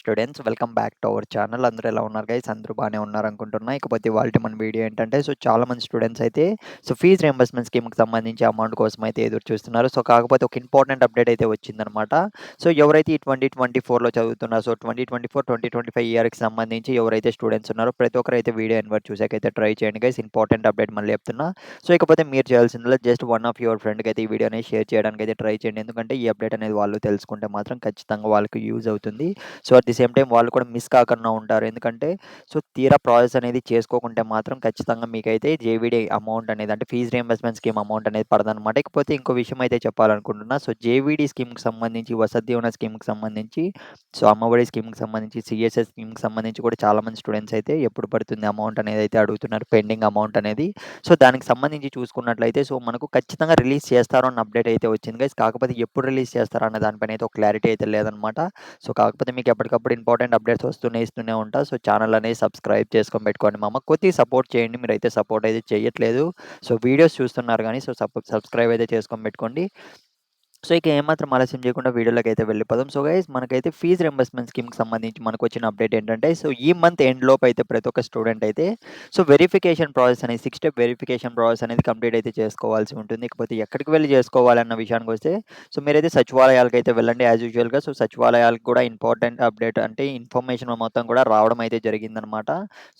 Students welcome back to our channel. అందరూ ఎలా ఉన్నారు గైస్? అందరూ బాగానే ఉన్నారు అనుకుంటున్నా ఇకపోతే ఇవాళ మన వీడియో ఏంటంటే సో చాలా మంది స్టూడెంట్స్ అయితే సో ఫీజ్ రియంబర్స్మెంట్ స్కీమ్కి సంబంధించి అమౌంట్ కోసం అయితే ఎదురు చూస్తున్నారు. సో కాకపోతే ఒక ఇంపార్టెంట్ అప్డేట్ అయితే వచ్చిందనమాట సో ఎవరైతే ఈ ట్వంటీ ట్వంటీ ఫోర్లో చదువుతున్నారు so twenty twenty four twenty twenty five ఇయర్కి సంబంధించి ఎవరైతే స్టూడెంట్స్ ఉన్నారో ప్రతి ఒక్కరు అయితే వీడియో ఎన్వర్ట్ చూసాకైతే ట్రై చేయండి గైస్. ఇంపార్టెంట్ అప్డేట్ మళ్ళీ చెప్తున్నా. సో ఇకపోతే మీరు చేయాల్సిందిలో జస్ట్ వన్ ఆఫ్ యువర్ ఫ్రెండ్కి అయితే ఈ వీడియోని షేర్ చేయడానికి అయితే ట్రై చేయండి. ఎందుకంటే ఈ అప్డేట్ అనేది వాళ్ళు తెలుసుకుంటే మాత్రం ఖచ్చితంగా వాళ్ళకి యూజ్ అవుతుంది. సో ది సేమ్ టైం వాళ్ళు కూడా మిస్ కాకుండా ఉంటారు. ఎందుకంటే సో తీరా ప్రాసెస్ అనేది చేసుకోకుంటే మాత్రం ఖచ్చితంగా మీకైతే జేవిడి అమౌంట్ అనేది అంటే ఫీజ్ రియంబర్స్మెంట్ స్కీమ్ అమౌంట్ అనేది పడదనమాట ఇకపోతే ఇంకో విషయం అయితే చెప్పాలనుకుంటున్నా. సో జేవిడి స్కీమ్కి సంబంధించి వసతి దీవెన స్కీమ్కి సంబంధించి సో అమ్మఒడి స్కీమ్కి సంబంధించి సిఎస్ఎస్ స్కీమ్కి సంబంధించి కూడా చాలా మంది స్టూడెంట్స్ అయితే ఎప్పుడు పడుతుంది అమౌంట్ అనేది అయితే అడుగుతున్నారు పెండింగ్ అమౌంట్ అనేది. సో దానికి సంబంధించి చూసుకున్నట్లయితే సో మనకు ఖచ్చితంగా రిలీజ్ చేస్తారో అన్న అప్డేట్ అయితే వచ్చింది. గైస్ కాకపోతే ఎప్పుడు రిలీజ్ చేస్తారో అన్న దానిపైన అయితే ఒక క్లారిటీ అయితే లేదనమాట సో కాకపోతే మీకు ఎప్పటికప్పుడు ఇంపార్టెంట్ అప్డేట్స్ వస్తూనే ఇస్తూనే ఉంటా. సో ఛానల్ అనేది సబ్స్క్రైబ్ చేసుకొని పెట్టుకోండి మామ. కొద్దిగా సపోర్ట్ చేయండి. మీరు అయితే సపోర్ట్ అయితే చేయట్లేదు. సో వీడియోస్ చూస్తున్నారు కానీ సో సబ్స్క్రైబ్ అయితే చేసుకొని పెట్టుకోండి. సో ఇక ఏమాత్రం ఆలస్యం చేయకుండా వీడియోలోకి అయితే వెళ్ళిపోదాం. సో గైస్ మనకైతే ఫీజ్ రింబర్స్మెంట్ స్కీమ్కి సంబంధించి మనకు వచ్చిన అప్డేట్ ఏంటంటే సో ఈ మంత్ ఎండ్ లోపు అయితే ప్రతి ఒక్క స్టూడెంట్ అయితే సో వెరిఫికేషన్ ప్రాసెస్ అనేది సిక్స్ స్టెప్ వెరిఫికేషన్ ప్రాసెస్ అనేది కంప్లీట్ అయితే చేసుకోవాల్సి ఉంటుంది. ఇకపోతే ఎక్కడికి వెళ్ళి చేసుకోవాలన్న విషయానికి వస్తే సో మీరైతే సచివాలయాలకు అయితే వెళ్ళండి యాజ్ యూజువల్గా సో సచివాలయాలకు కూడా ఇంపార్టెంట్ అప్డేట్ అంటే ఇన్ఫర్మేషన్ మొత్తం కూడా రావడం అయితే జరిగిందనమాట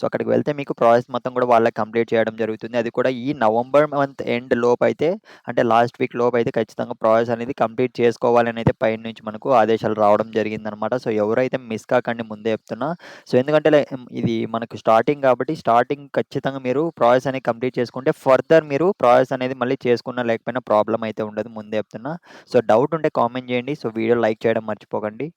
సో అక్కడికి వెళ్తే మీకు ప్రాసెస్ మొత్తం కూడా వాళ్ళకి కంప్లీట్ చేయడం జరుగుతుంది. అది కూడా ఈ నవంబర్ మంత్ ఎండ్ లోపు అయితే అంటే లాస్ట్ వీక్ లోపు అయితే ఖచ్చితంగా ప్రాసెస్ అనేది కంప్లీట్ చేసుకోవాలని అయితే పైన నుంచి మనకు ఆదేశాలు రావడం జరిగిందనమాట. సో ఎవరైతే మిస్ కాకండి ముందే చెప్తున్నా. సో ఎందుకంటే ఇది మనకు స్టార్టింగ్ కాబట్టి స్టార్టింగ్ ఖచ్చితంగా మీరు ప్రాసెస్ అనేది కంప్లీట్ చేసుకుంటే ఫర్దర్ మీరు ప్రాసెస్ అనేది మళ్ళీ చేసుకున్న లేకపోయినా ప్రాబ్లం అయితే ఉండదు ముందే చెప్తున్నా. సో డౌట్ ఉంటే కామెంట్ చేయండి. సో వీడియో లైక్ చేయడం మర్చిపోకండి.